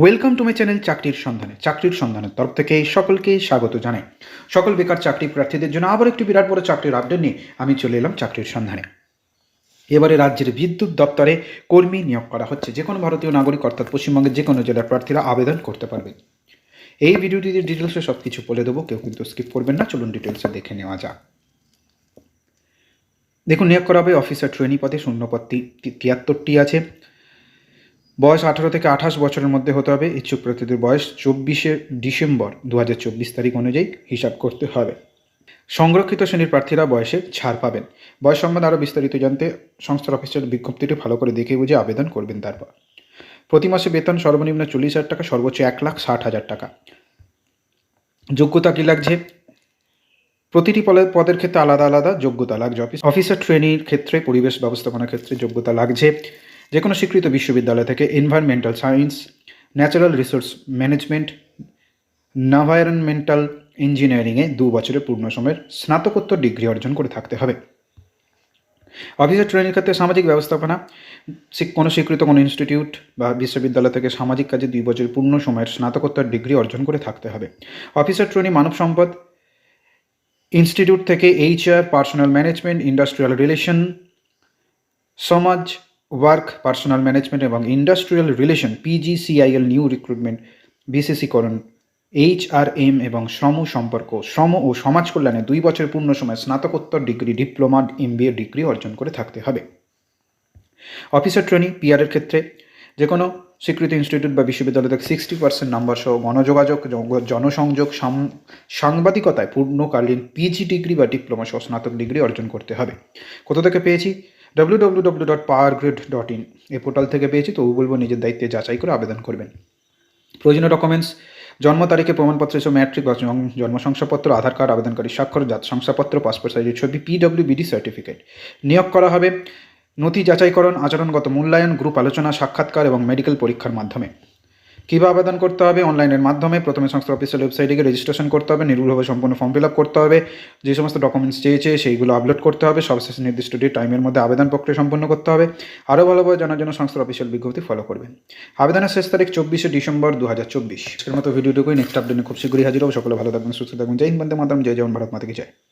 Welcome to my channel চাকরির সন্ধানে চাকরির সন্ধানের তরফ থেকে সকলকে স্বাগত জানাই। সকল বেকার চাকরি প্রার্থীদের জন্য আবার একটি বিরাট বড় চাকরির আপডেট নিয়ে আমি চলে এলাম চাকরির সন্ধানে এবারে রাজ্যের বিদ্যুৎ দপ্তরে কর্মী নিয়োগ করা হচ্ছে। যে কোনো ভারতীয় নাগরিক, অর্থাৎ পশ্চিমবঙ্গের যে কোনো জেলার প্রার্থীরা আবেদন করতে পারবে এই ভিডিওটিতে ডিটেলসে সব কিছু বলে দেবো। কেউ কিন্তু স্কিপ করবেন না। চলুন ডিটেলসে দেখে নেওয়া যাক। দেখুন, নিয়োগ করা হবে অফিসার ট্রেনি পদে। শূন্যপদ তি- তি- তিয়াত্তরটি আছে। বয়স আঠারো থেকে আঠাশ বছরের মধ্যে হতে হবে। ইচ্ছুক প্রার্থীদের বয়স চব্বিশে ডিসেম্বর দু হাজার চব্বিশ তারিখ অনুযায়ী হিসাব করতে হবে। সংরক্ষিত শ্রেণির প্রার্থীরা বয়সে ছাড় পাবেন। বয়স সম্বন্ধে আরও বিস্তারিত জানতে সংস্থার অফিসের বিজ্ঞপ্তিটি ভালো করে দেখে বুঝে আবেদন করবেন তারপর। প্রতি মাসে বেতন সর্বনিম্ন চল্লিশ হাজার টাকা, সর্বোচ্চ এক লাখ ষাট হাজার টাকা। যোগ্যতা কী লাগছে? প্রতিটি পদের ক্ষেত্রে আলাদা আলাদা যোগ্যতা লাগছে। অফিস অফিসার ট্রেনির ক্ষেত্রে, পরিবেশ ব্যবস্থাপনার ক্ষেত্রে যোগ্যতা লাগছে। যে কোনো স্বীকৃত বিশ্ববিদ্যালয় থেকে environmental science natural resource management environmental ইঞ্জিনিয়ারিংয়ে দু বছরের পূর্ণ সময়ের স্নাতকোত্তর ডিগ্রি অর্জন করে থাকতে হবে। অফিসার ট্রেনিং ক্ষেত্রে সামাজিক ব্যবস্থাপনা কোনো স্বীকৃত কোনো ইনস্টিটিউট বা বিশ্ববিদ্যালয় থেকে সামাজিক কাজে দুই বছর পূর্ণ সময়ের স্নাতকোত্তর ডিগ্রি অর্জন করে থাকতে হবে। অফিসার ট্রেনি মানব সম্পদ ইনস্টিটিউট থেকে HR personal management industrial relation সমাজ ওয়ার্ক, পার্সোনাল ম্যানেজমেন্ট এবং industrial relation PGCIL new recruitment বিসিসিকরণ HRM এবং শ্রম সম্পর্ক, শ্রম ও সমাজ কল্যাণে দুই বছরের পূর্ণ সময় স্নাতকোত্তর ডিগ্রি, ডিপ্লোমা এমবিএ ডিগ্রি অর্জন করে থাকতে হবে। অফিসার ট্রেনিং পিআরের ক্ষেত্রে যে কোনো স্বীকৃত ইনস্টিটিউট বা বিশ্ববিদ্যালয় থেকে সিক্সটি পার্সেন্ট নাম্বার সহ গণযোগাযোগ জনসংযোগ সাংবাদিকতায় পূর্ণকালীন পিজি ডিগ্রি বা ডিপ্লোমা সহ স্নাতক ডিগ্রি অর্জন করতে হবে। কোথা থেকে পেয়েছি? ডাব্লিউ ডট ইন এই পোর্টাল থেকে পেয়েছি, তবু বলব নিজের দায়িত্বে যাচাই করে আবেদন করবেন। প্রয়োজনীয় ডকুমেন্টস জন্ম তারিখে প্রমাণপত্র হিসেবে ম্যাট্রিক বা জন্ম শংসাপত্র, আধার কার্ড আবেদনকারী স্বাক্ষর, জাত শংসাপত্র পাসপোর্ট সাইজের ছবি পিডব্লিউবিডি সার্টিফিকেট নিয়োগ করা হবে। নথি যাচাইকরণ, আচরণগত মূল্যায়ন গ্রুপ আলোচনা, সাক্ষাৎকার এবং মেডিকেল পরীক্ষার মাধ্যমে। কীভাবে আবেদন করতে হবে? অনলাইনের মাধ্যমে প্রথমে সংস্থার অফিসিয়াল ওয়েবসাইটে গিয়ে রেজিস্ট্রেশন করতে হবে, নির্ভুলভাবে সম্পূর্ণ ফর্ম ফিল আপ করতে হবে, যে সমস্ত ডকুমেন্টস চেয়েছে সেইগুলো আপলোড করতে হবে সবশেষ নির্দিষ্ট ডেট টাইমের মধ্যে আবেদন প্রক্রিয়া সম্পন্ন করতে হবে। আরও ভালোভাবে জানার জন্য সংস্থার অফিসিয়াল বিজ্ঞপ্তি ফলো করবেন। আবেদনের শেষ তারিখ চব্বিশে ডিসেম্বর দু হাজার চব্বিশ মতো ভিডিওটুকুই নেক্সট আপডেটে খুব শীঘ্রই হাজির হব। সকলে ভালো থাকবেন, সুস্থ থাকবেন, জয় হিন্দ, বন্দে মাতরম, জয় জওয়ান ভারত মাতাকে জয়।